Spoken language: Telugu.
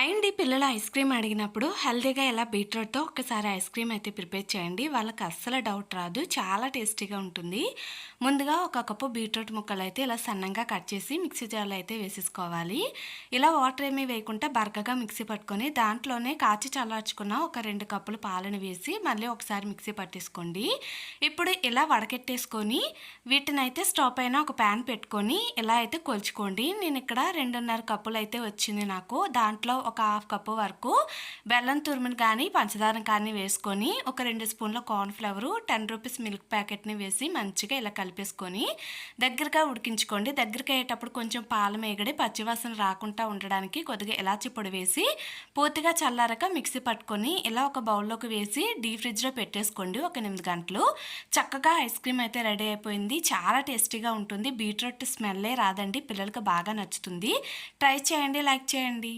హై అండి పిల్లలు ఐస్ క్రీమ్ అడిగినప్పుడు హెల్దీగా ఎలా బీట్రూట్తో ఒకసారి ఐస్ క్రీమ్ అయితే ప్రిపేర్ చేయండి. వాళ్ళకి అస్సలు డౌట్ రాదు. చాలా టేస్టీగా ఉంటుంది. ముందుగా ఒక కప్పు బీట్రూట్ ముక్కలు అయితే ఇలా సన్నంగా కట్ చేసి మిక్సీ జార్లో అయితే వేసేసుకోవాలి. ఇలా వాటర్ ఏమీ వేయకుండా బరకగా మిక్సీ పట్టుకొని దాంట్లోనే కాచి చల్లార్చుకున్న ఒక రెండు కప్పులు పాలను వేసి మళ్ళీ ఒకసారి మిక్సీ పట్టేసుకోండి. ఇప్పుడు ఇలా వడకెట్టేసుకొని వీటిని అయితే స్టవ్ పైన ఒక ప్యాన్ పెట్టుకొని ఇలా అయితే కొలుచుకోండి. నేను ఇక్కడ రెండున్నర కప్పులు అయితే వచ్చింది నాకు. దాంట్లో ఒక హాఫ్ కప్పు వరకు బెల్లం తురుముని కానీ పంచదార కానీ వేసుకొని ఒక రెండు స్పూన్ల కార్న్ఫ్లవరు టెన్ రూపీస్ మిల్క్ ప్యాకెట్ని వేసి మంచిగా ఇలా కలిపేసుకొని దగ్గరగా ఉడికించుకోండి. దగ్గరికి అయ్యేటప్పుడు కొంచెం పాల మేగడి పచ్చివాసన రాకుండా ఉండడానికి కొద్దిగా ఇలాచి పొడి వేసి పూర్తిగా చల్లారక మిక్సీ పట్టుకొని ఇలా ఒక బౌల్లోకి వేసి డీ ఫ్రిడ్జ్లో పెట్టేసుకోండి ఒక ఎనిమిది గంటలు. చక్కగా ఐస్ క్రీమ్ అయితే రెడీ అయిపోయింది. చాలా టేస్టీగా ఉంటుంది. బీట్రూట్ స్మెల్లే రాదండి. పిల్లలకు బాగా నచ్చుతుంది. ట్రై చేయండి లైక్ చేయండి.